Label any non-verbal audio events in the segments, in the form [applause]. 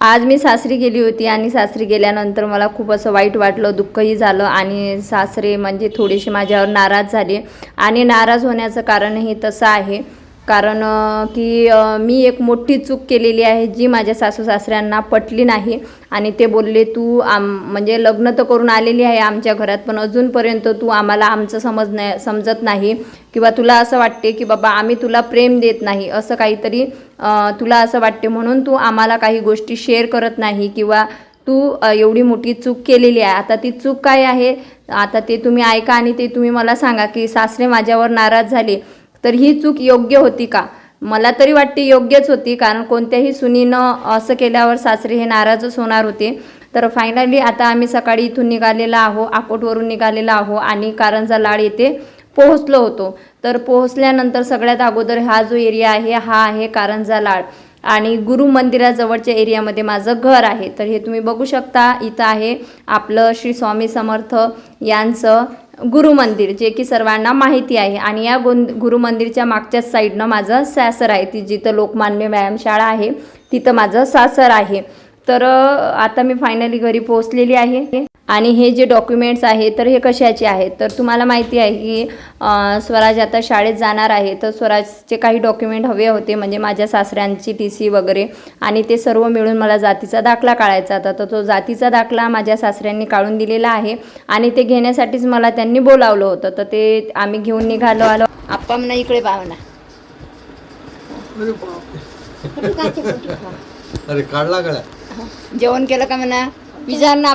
आज मी सासरी गेली होती आणि सासरी गेल्यानंतर मला खूप असं वाईट वाटलं दुःखही झालं आणि सासरे म्हणजे थोडेसे माझ्यावर नाराज झाले. आणि नाराज होण्याचं कारणही तसं आहे. कारण की मी एक मोठी चूक केलेली आहे जी माझ्या सासू सासऱ्यांना पटली नाही. आणि ते बोलले तू आम म्हणजे लग्न तर करून आलेली आहे आमच्या घरात पण अजूनपर्यंत तू आम्हाला आमचं समज नाही समजत नाही. किंवा तुला असं वाटते की बाबा आम्ही तुला प्रेम देत नाही असं काहीतरी तुला असं वाटते. म्हणून तू आम्हाला काही गोष्टी शेअर करत नाही किंवा तू एवढी मोठी चूक केलेली आहे. आता ती चूक काय आहे? आता ते तुम्ही ऐका आणि ते तुम्ही मला सांगा की सासरे माझ्यावर नाराज झाले. तर ही चूक योग्य होती का? मला तरी वाटते योग्यच होती कारण कोणत्याही सुनीनं असं केल्यावर सासरे हे नाराजच होणार होते. तर फायनली आता आम्ही सकाळी इथून निघालेला आहो आकोटवरून निघालेला आहो आणि कारंजा लाड येथे पोहोचलो होतो. तर पोहोचल्यानंतर सगळ्यात अगोदर हा जो एरिया आहे हा आहे कारंजा लाड. आणि गुरु मंदिराजवळच्या एरियामध्ये माझं घर आहे. तर हे तुम्ही बघू शकता इथं आहे आपलं श्री स्वामी समर्थ यांचं गुरुमंदिर जे की सर्वांना माहिती आहे. आणि या गुं गुरुमंदिरच्या मागच्या मागच्याच साईडनं माझं सासर आहे. ती जिथं लोकमान्य व्यायामशाळा आहे तिथं माझं सासर आहे. तर आता मी फायनली घरी पोहोचलेली आहे. आणि हे जे डॉक्युमेंट्स आहे तर हे कशाचे आहेत? तर तुम्हाला माहिती आहे की स्वराज आता शाळेत जाणार आहे. तर स्वराजचे काही डॉक्युमेंट हवे होते म्हणजे माझ्या सासऱ्यांची टी सी वगैरे. आणि ते सर्व मिळून मला जातीचा दाखला काढायचा होता. तर तो जातीचा दाखला माझ्या सासऱ्यांनी काढून दिलेला आहे. आणि ते घेण्यासाठीच मला त्यांनी बोलावलं होतं. तर ते आम्ही घेऊन निघालो आलो. आप्पा म्हणा इकडे पाहुणा अरे काढला जेवण केलं का म्हणा? विचार ना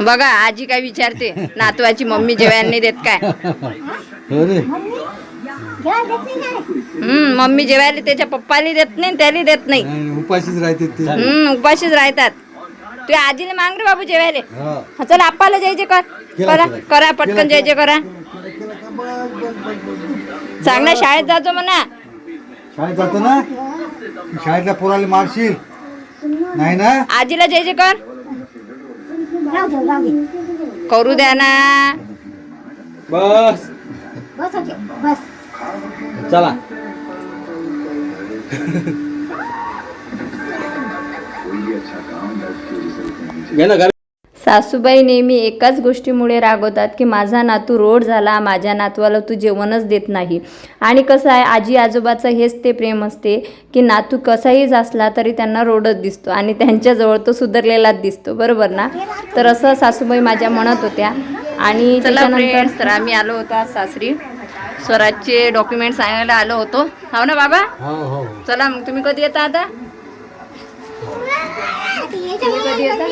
बघा आजी काय विचारते? नातवाची मम्मी जेवायला नाही देत काय? हम्म मम्मी जेवायला त्याच्या पप्पाला देत नाही त्याला देत नाही. उपाशीच राहते ते. हम्म उपाशीच राहतात. तू आजीला मांग रे बाबू जेवायला. हा. चल आप्पाला जायचे कर. करा. करा पटकन जायचे करा. चांगल्या शाळेत जातो म्हणा. शाळेत जातो ना? शाळेतल्या पोराला मारशील. नाही ना? आजीला जायचे कर. करू द्या ना. बस. चला. घे ना घर सासूबाई नेहमी एकाच गोष्टीमुळे रागवतात की माझा नातू रोड झाला माझ्या नातवाला तू जेवणच देत नाही. आणि कसं आहे आजी आजोबाचं हेच ते प्रेम असते की नातू कसाही असला तरी त्यांना रोडच दिसतो आणि त्यांच्याजवळ तो सुधारलेलाच दिसतो बरोबर ना? तर असं सासूबाई माझ्या म्हणत होत्या. आणि त्याच्यानंतर तर आम्ही आलो होतो आज सासरी. स्वराजचे डॉक्युमेंट्स आणायला आलो होतो. हो ना बाबा? हो हो. चला मग तुम्ही कधी येता आता? तुम्ही कधी येता?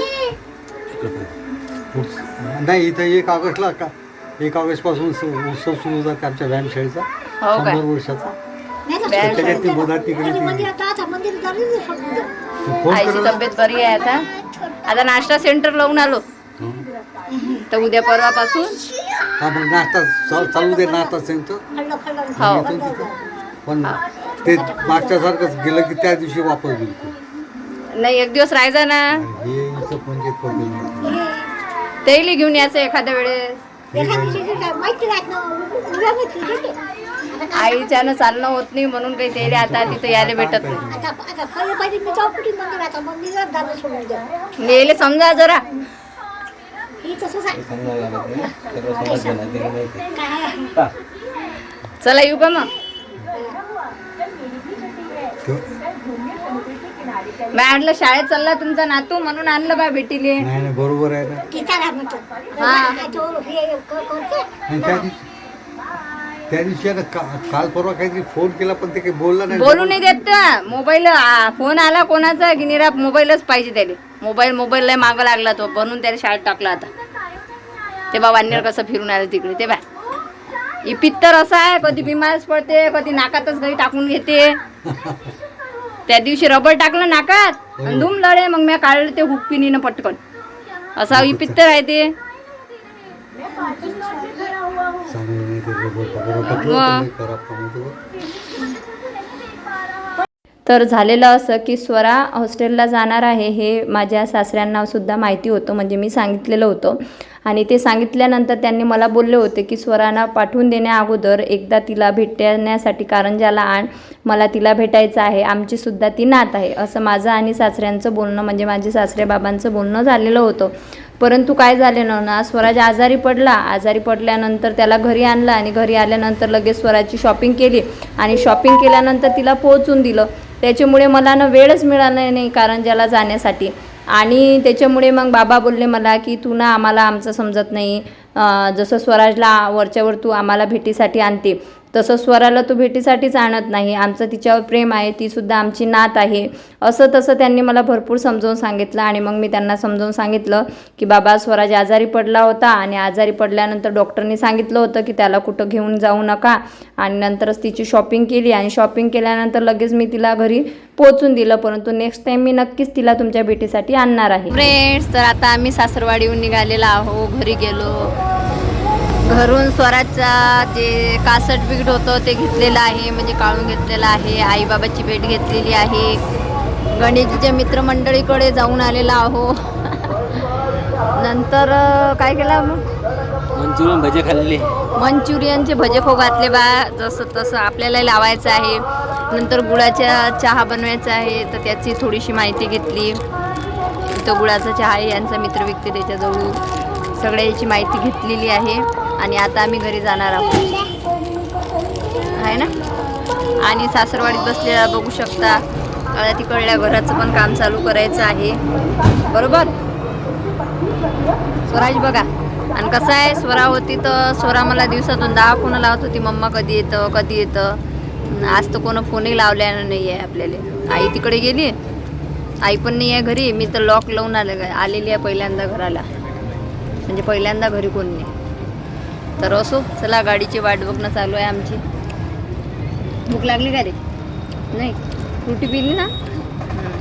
नाही इथं एक ऑगस्टला का? एक ऑगस्टपासून स- उत्सव सुरू होतात आमच्या व्यायामशाळेचा हो काय? शंभर वर्षाचा. व्यायाम त्याच्यात ती मदत तिकडे ती- तू फोन आईची कर तब्येत बरी आहे आता? आता नाश्ता सेंटर लावून आलो. तर उद्या परवापासून? हा मग नाश्ता चाल- चालू दे नाश्ता सेंटर. हो. येतो तिथं. पण ते मागच्या सारखंच गेलं की त्या दिवशी वापस बिलकुल. नाही एक दिवस राहायचा ना. हे इथं फोन घेत पडलेलं तेही घेऊन यायचं एखाद्या वेळेस. आईच्यानं चालणं होत नाही म्हणून काही त्याला आता तिथं यायला भेटत नाही. यायला समजा जरा. चला येऊ का मग? मी आणलं शाळेत चालला तुमचा नातू म्हणून आणलं बा भेटीले. नाही नाही बरोबर आहे ना. आणि त्या दिवशी त्या दिवशी आता का- काल परवा काहीतरी फोन केला पण ते काही बोलला नाही. बोलू नाही देत मोबाईल फोन आला कोणाचा की निरा मोबाईलच पाहिजे त्याला. मोबाईल मोबाईल लय मागं लागला तो. बनून त्याला शाळेत टाकला आता. ते बा वानेर कसं फिरून आलं तिकडे. ते बा ही पित्तर असं आहे कधी बिमारच पडते कधी नाकातच घरी टाकून घेते. [laughs] त्या दिवशी रबर टाकलं नाकात आणि धूम लढे मग मी काढलं ते हुकपिनीनं पटकन असा पित्तर आहे ते चांगलं नाही ते रबर- रबर टाकलं मग. तर खराब होतं. तर झालेलं असं की स्वरा हॉस्टेलला जाणार आहे हे माझ्या सासऱ्यांनासुद्धा माहिती होतं म्हणजे मी सांगितलेलं होतं. आणि ते सांगितल्यानंतर त्यांनी मला बोलले होते की स्वरांना पाठवून देण्या अगोदर एकदा तिला भेटण्यासाठी कारंजाला आण मला तिला भेटायचं आहे आमचीसुद्धा ती नात आहे. असं माझं आणि सासऱ्यांचं बोलणं म्हणजे माझे सासरे बाबांचं बोलणं झालेलं होतं. परंतु काय झालं ना स्वराज आजारी पडला आजारी पडल्यानंतर त्याला घरी आणलं आणि घरी आल्यानंतर लगेच स्वराची शॉपिंग केली आणि शॉपिंग केल्यानंतर तिला पोहोचून दिलं. त्याच्यामुळे मला ना वेळच मिळाला नाही कारंजाला जाण्यासाठी. आणि त्याच्यामुळे मग बाबा बोलले मला की तू ना आम्हाला आमचं समजत नाही. जसं स्वराजला वरच्यावर तू आम्हाला भेटीसाठी आणते. तसं स्वराला तू भेटीसाठीच आणत नाही. आमचं तिच्यावर प्रेम आहे ती सुद्धा आमची नात आहे. असं तसं त्यांनी मला भरपूर समजावून सांगितलं आणि मग मी त्यांना समजावून सांगितलं की बाबा स्वराज आजारी पडला होता आणि आजारी पडल्यानंतर डॉक्टरनी सांगितलं होतं की त्याला कुठं घेऊन जाऊ नका आणि नंतरच तिची शॉपिंग केली आणि शॉपिंग केल्यानंतर लगेच मी तिला घरी पोहोचून दिलं. परंतु नेक्स्ट टाइम मी नक्कीच तिला तुमच्या भेटीसाठी आणणार आहे. फ्रेंड्स तर आता आम्ही सासरवाडीहून निघालेला आहो घरी गेलो. घरून स्वराजचा जे कास्ट सर्टिफिकेट होतं ते घेतलेलं आहे म्हणजे काढून घेतलेलं आहे. आईबाबाची भेट घेतलेली आहे. गणेशजीच्या मित्रमंडळीकडे जाऊन आलेला आहो. नंतर काय केलं मग? मंचुरियन भजे खाल्ले मंचुरियनचे भजे खो घातले बा. जसं तसं आपल्याला लावायचं आहे. नंतर गुळाच्या चहा बनवायचा आहे तर त्याची थोडीशी माहिती घेतली. तो गुळाचा चहा आहे यांचा मित्र व्यक्ती त्याच्याजवळ सगळ्याची माहिती घेतलेली आहे. आणि आता आम्ही घरी जाणार आहोत. आहे ना? आणि सासरवाडीत बसलेला बघू शकता. आता तिकडल्या घराचं पण काम चालू करायचं आहे. बरोबर? स्वराज बघा. आणि कसं आहे स्वरा होती तर स्वरा मला दिवसातून दहा फोन लावत होती. मम्मा कधी येतं कधी येतं? आज तर कोण फोनही लावल्यानं नाही आहे आपल्याला. आई तिकडे गेली? आई पण नाही आहे घरी. मी तर लॉक लावून आले आलेली आहे पहिल्यांदा घराला. म्हणजे पहिल्यांदा घरी कोण नाही. तर असो चला गाडीची वाट बघणं चालू आहे आमची. भूक लागली का रे? नाही. फ्रुटी पिली ना?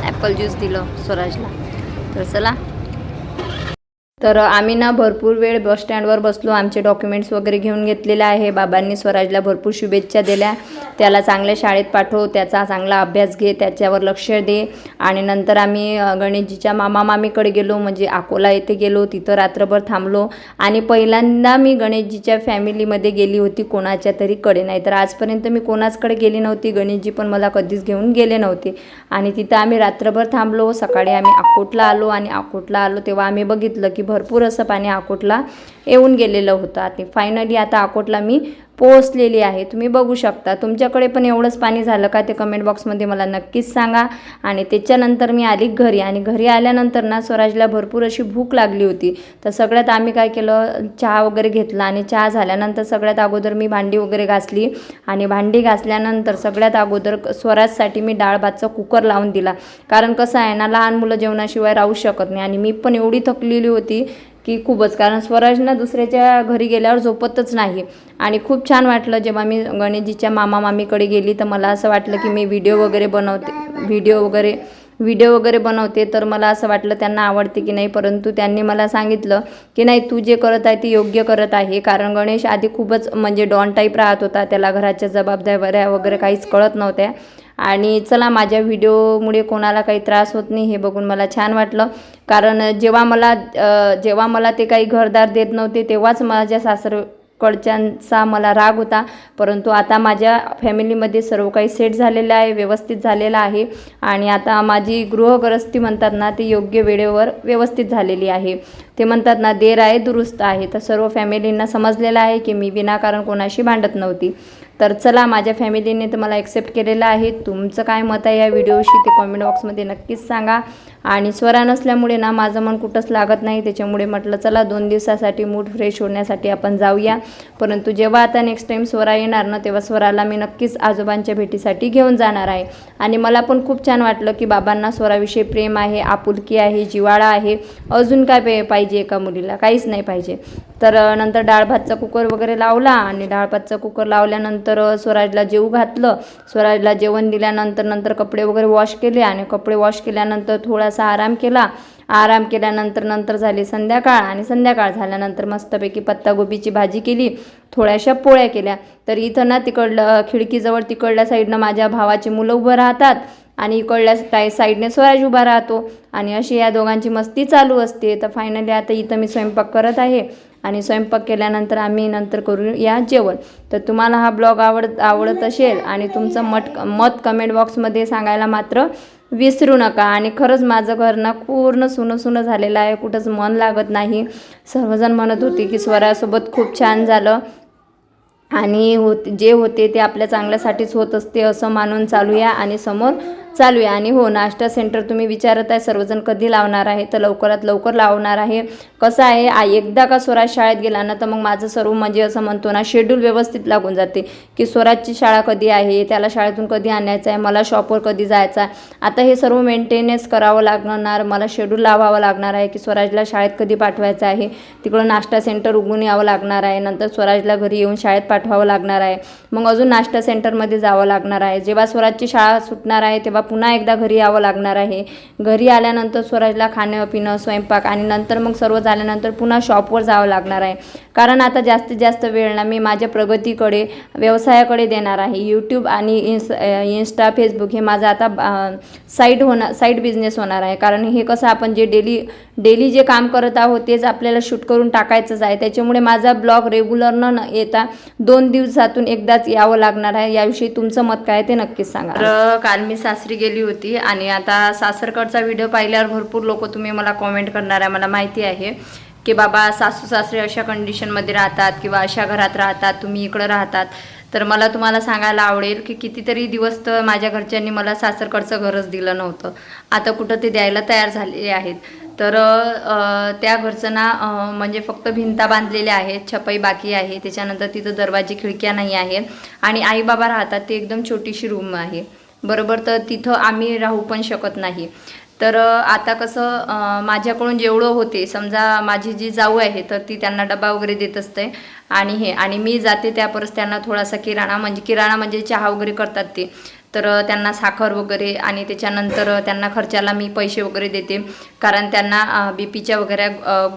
ॲपल ज्यूस दिलं स्वराजला. तर चला तर आम्ही ना भरपूर वेळ बस स्टँडवर बसलो. आमचे डॉक्युमेंट्स वगैरे घेऊन घेतलेले आहे. बाबांनी स्वराजला भरपूर शुभेच्छा दिल्या. त्याला चांगल्या शाळेत पाठव. त्याचा चांगला अभ्यास घे. त्याच्यावर लक्ष दे. आणि नंतर आम्ही गणेशजीच्या मामा मामीकडे गेलो. म्हणजे अकोला येथे गेलो. तिथं रात्रभर थांबलो. आणि पहिल्यांदा मी गणेशजीच्या फॅमिलीमध्ये गेली होती. कोणाच्या तरी कडे नाही. तर आजपर्यंत मी कोणाचकडे गेली नव्हती. गणेशजी पण मला कधीच घेऊन गेले नव्हते. आणि तिथं आम्ही रात्रभर थांबलो. सकाळी आम्ही अकोटला आलो. आणि अकोटला आलो तेव्हा आम्ही बघितलं की भरपूर असं पाणी अकोटला येऊन गेलेलं होतं आणि फायनली आता अकोटला मी पोहोचलेली आहे. तुम्ही बघू शकता. तुमच्याकडे पण एवढंच पाणी झालं का ते कमेंट बॉक्समध्ये मला नक्कीच सांगा. आणि त्याच्यानंतर मी आली घरी. आणि घरी आल्यानंतर ना स्वराजला भरपूर अशी भूक लागली होती. तर सगळ्यात आम्ही काय केलं? चहा वगैरे घेतला आणि चहा झाल्यानंतर सगळ्यात अगोदर मी भांडी वगैरे घासली. आणि भांडी घासल्यानंतर सगळ्यात अगोदर स्वराजसाठी मी डाळ भातचा कुकर लावून दिला. कारण कसं आहे ना लहान मुलं जेवणाशिवाय राहू शकत नाही. आणि मी पण एवढी थकलेली होती. की खूपच. कारण स्वराज ना दुसऱ्याच्या घरी गेल्यावर झोपतच नाही. आणि खूप छान वाटलं जेव्हा मी गणेशजीच्या मामा मामीकडे गेली तर मला असं वाटलं की मी व्हिडिओ वगैरे बनवते व्हिडिओ वगैरे व्हिडिओ वगैरे बनवते तर मला असं वाटलं त्यांना आवडते की नाही. परंतु त्यांनी मला सांगितलं की नाही तू जे करत आहे ते योग्य करत आहे. कारण गणेश आधी खूपच म्हणजे डॉन टाईप राहत होता. त्याला घराच्या जबाबदाऱ्या वगैरे काहीच कळत नव्हत्या. आणि चला माझ्या व्हिडिओमुळे कोणाला काही त्रास होत नाही हे बघून मला छान वाटलं. कारण जेव्हा मला जेव्हा मला ते काही घरदार देत नव्हते तेव्हाच माझ्या सासरकडच्यांचा मला राग होता. परंतु आता माझ्या फॅमिलीमध्ये सर्व काही सेट झालेलं आहे व्यवस्थित झालेलं आहे. आणि आता माझी गृहग्रस्ती म्हणतात ना ती योग्य वेळेवर व्यवस्थित झालेली आहे. ते म्हणतात ना देर आहे दुरुस्त आहे. तर सर्व फॅमिलींना समजलेलं आहे की मी विनाकारण कोणाशी भांडत नव्हती. तर चला माझ्या फॅमिलीने तर मला ॲक्सेप्ट केलेलं आहे. तुमचं काय मत आहे या व्हिडिओशी ते कॉमेंट बॉक्समध्ये नक्कीच सांगा. आणि स्वरा नसल्यामुळे ना माझं मन कुठंच लागत नाही. त्याच्यामुळे म्हटलं चला दोन दिवसासाठी मूड फ्रेश होण्यासाठी आपण जाऊया. परंतु जेव्हा आता नेक्स्ट टाईम स्वरा येणार ना तेव्हा स्वराला मी नक्कीच आजोबांच्या भेटीसाठी घेऊन जाणार आहे. आणि मला पण खूप छान वाटलं की बाबांना स्वराविषयी प्रेम आहे आपुलकी आहे जिवाळा आहे. अजून काय पे पाहिजे एका मुलीला? काहीच नाही पाहिजे. तर नंतर डाळ भातचा कुकर वगैरे लावला आणि डाळ भातचा कुकर लावल्यानंतर स्वराजला जेवू घातलं. स्वराजला जेवण दिल्यानंतर नंतर कपडे वगैरे वॉश केले आणि कपडे वॉश केल्यानंतर थोडा थोडासा आराम केला. आराम केल्यानंतर नंतर झाली संध्याकाळ आणि संध्याकाळ झाल्यानंतर मस्तपैकी पत्तागोबीची भाजी केली. थोड्याशा पोळ्या केल्या. तर इथं ना तिकडलं खिडकीजवळ तिकडल्या साईडनं माझ्या भावाची मुलं उभं राहतात आणि इकडल्या टाय साईडने स्वराज उभा राहतो. आणि अशी या दोघांची मस्ती चालू असते. तर फायनली आता इथं मी स्वयंपाक करत आहे. आणि स्वयंपाक केल्यानंतर आम्ही नंतर करू या जेवण. तर तुम्हाला हा ब्लॉग आवड आवडत असेल आणि तुमचं मत मत कमेंट बॉक्समध्ये सांगायला मात्र विसरू नका. आणि खरंच माझं घर ना पूर्ण सुनं सुनं झालेलं आहे. कुठंच मन लागत नाही. सर्वजण म्हणत होते की स्वरासोबत खूप छान झालं. आणि होत जे होते ते आपल्या चांगल्यासाठीच होत असते असं मानून चालूया. आणि समोर चालू आहे. आणि हो नाश्ता सेंटर तुम्ही विचारत आहे सर्वजण कधी लावणार आहे तर लवकरात लवकर लावणार आहे. कसं आहे एकदा का स्वराज शाळेत गेला ना तर मग माझं सर्व म्हणजे असं म्हणतो ना शेड्यूल व्यवस्थित लागून जाते की स्वराजची शाळा कधी आहे त्याला शाळेतून कधी आणायचं आहे मला शॉपवर कधी जायचं आहे. आता हे सर्व मेंटेनन्स करावं लागणार मला शेड्यूल लावावं लागणार आहे की स्वराजला शाळेत कधी पाठवायचं आहे. तिकडं नाश्ता सेंटर उघडून यावं लागणार आहे नंतर स्वराजला घरी येऊन शाळेत पाठवावं लागणार आहे. मग अजून नाश्ता सेंटरमध्ये जावं लागणार आहे. जेव्हा स्वराजची शाळा सुटणार आहे तेव्हा पुन्हा एकदा घरी यावं लागणार आहे. घरी आल्यानंतर स्वराजला खाणं पिणं स्वयंपाक आणि नंतर मग सर्व झाल्यानंतर पुन्हा शॉपवर जावं लागणार आहे. कारण आता जास्तीत जास्त वेळ ना मी माझ्या प्रगतीकडे व्यवसायाकडे देणार आहे. यूट्यूब आणि इन्स इन्स्टा फेसबुक हे माझं आता साईड होणार साईड बिझनेस होणार आहे. कारण हे कसं आपण जे डेली डेली जे काम करत आहोत तेच आपल्याला शूट करून टाकायचंच आहे. त्याच्यामुळे माझा ब्लॉग रेग्युलर न येता दोन दिवसातून एकदाच यावं लागणार आहे. याविषयी तुमचं मत काय ते नक्कीच सांगा. तर काल मी सासरी गेली होती आणि आता सासरकडचा व्हिडिओ पाहिल्यावर भरपूर लोक तुम्ही मला कॉमेंट करणार आहे. मला माहिती आहे. की बाबा सासू सासरे अशा कंडिशनमध्ये राहतात किंवा अशा घरात राहतात तुम्ही इकडं राहतात. तर मला तुम्हाला सांगायला आवडेल की कितीतरी दिवस तर माझ्या घरच्यांनी मला सासरकडचं घरच दिलं नव्हतं. आता कुठं ते द्यायला तयार झालेले आहेत. तर त्या घरचं ना म्हणजे फक्त भिंता बांधलेल्या आहेत छपाई बाकी आहे. त्याच्यानंतर तिथं दरवाजे खिडक्या नाही आहेत आणि आई बाबा राहतात ते एकदम छोटीशी रूम आहे. बरोबर तर तिथं आम्ही राहू पण शकत नाही. तर आता कसं माझ्याकडून जेवढं होते समजा माझी जी जाऊ आहे तर ती त्यांना डबा वगैरे देत असते. आणि हे आणि मी जाते त्यापरस त्यांना थोडासा किराणा म्हणजे किराणा म्हणजे चहा वगैरे करतात ते. तर त्यांना साखर वगैरे आणि त्याच्यानंतर त्यांना खर्चाला मी पैसे वगैरे देते. कारण त्यांना बी पीच्या वगैरे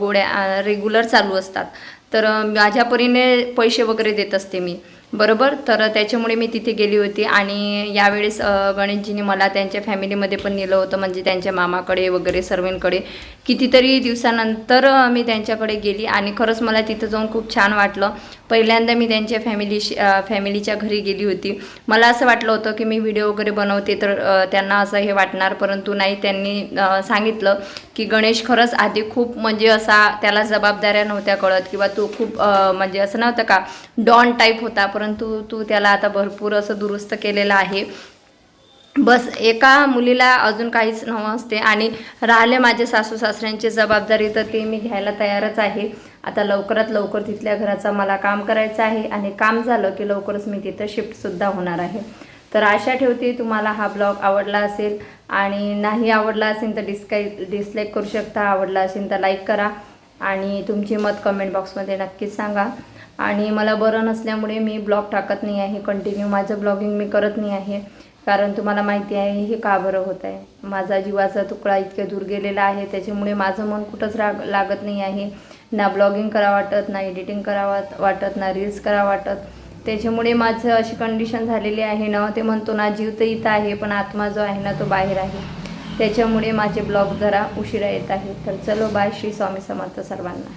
गोळ्या रेग्युलर चालू असतात. तर माझ्या परीने पैसे वगैरे देत असते मी. बरोबर? तर त्याच्यामुळे मी तिथे गेली होती आणि यावेळेस गणेशजीने मला त्यांच्या फॅमिलीमध्ये पण नेलं होतं म्हणजे त्यांच्या मामाकडे वगैरे सर्वांकडे. कितीतरी दिवसानंतर मी त्यांच्याकडे गेली आणि खरंच मला तिथं जाऊन खूप छान वाटलं. पहिल्यांदा मी त्यांच्या फॅमिलीशी फॅमिलीच्या घरी गेली होती. मला असं वाटलं होतं की मी व्हिडिओ वगैरे बनवते तर त्यांना असं हे वाटणार परंतु नाही त्यांनी सांगितलं की गणेश खरंच आधी खूप म्हणजे असा त्याला जबाबदाऱ्या नव्हत्या कळत किंवा तो खूप म्हणजे असं नव्हतं का डॉन टाईप होता परंतु तू त्याला आता भरपूर असं दुरुस्त केलेलं आहे. बस एका मुलीला अजून काहीच नसते आणि राहिले माझे सासू सासऱ्यांची जबाबदारी तर ते मी घ्यायला तयारच आहे. आता लवकरात लवकर तिथल्या घराचा मला काम करायचं आहे आणि काम झालं की लवकरच मी तिथं शिफ्टसुद्धा होणार आहे. तर आशा ठेवते तुम्हाला हा ब्लॉग आवडला असेल आणि नाही आवडला असेल तर डिस्काई डिसलाईक करू शकता आवडला असेल तर लाईक करा आणि तुमची मत कमेंट बॉक्समध्ये नक्कीच सांगा. आणि मला बरं नसल्यामुळे मी ब्लॉग टाकत नाही आहे कंटिन्यू माझं ब्लॉगिंग मी करत नाही आहे. कारण तुम्हाला माहिती आहे हे का बरं होत आहे? माझा जीवाचा तुकडा इतक्या दूर गेलेला आहे त्याच्यामुळे माझं मन कुठंच राग लागत नाही आहे. ना ब्लॉगिंग करा वाटत ना एडिटिंग करावा वाटत ना रील्स करा वाटत. त्याच्यामुळे माझं अशी कंडिशन झालेली आहे ना ते म्हणतो ना जीव तर इथं आहे पण आत्मा जो आहे ना तो बाहेर आहे. त्याच्यामुळे माझे ब्लॉग जरा उशिरा येत आहे तर चलो बाय श्री स्वामी समर्थ सर्वांना.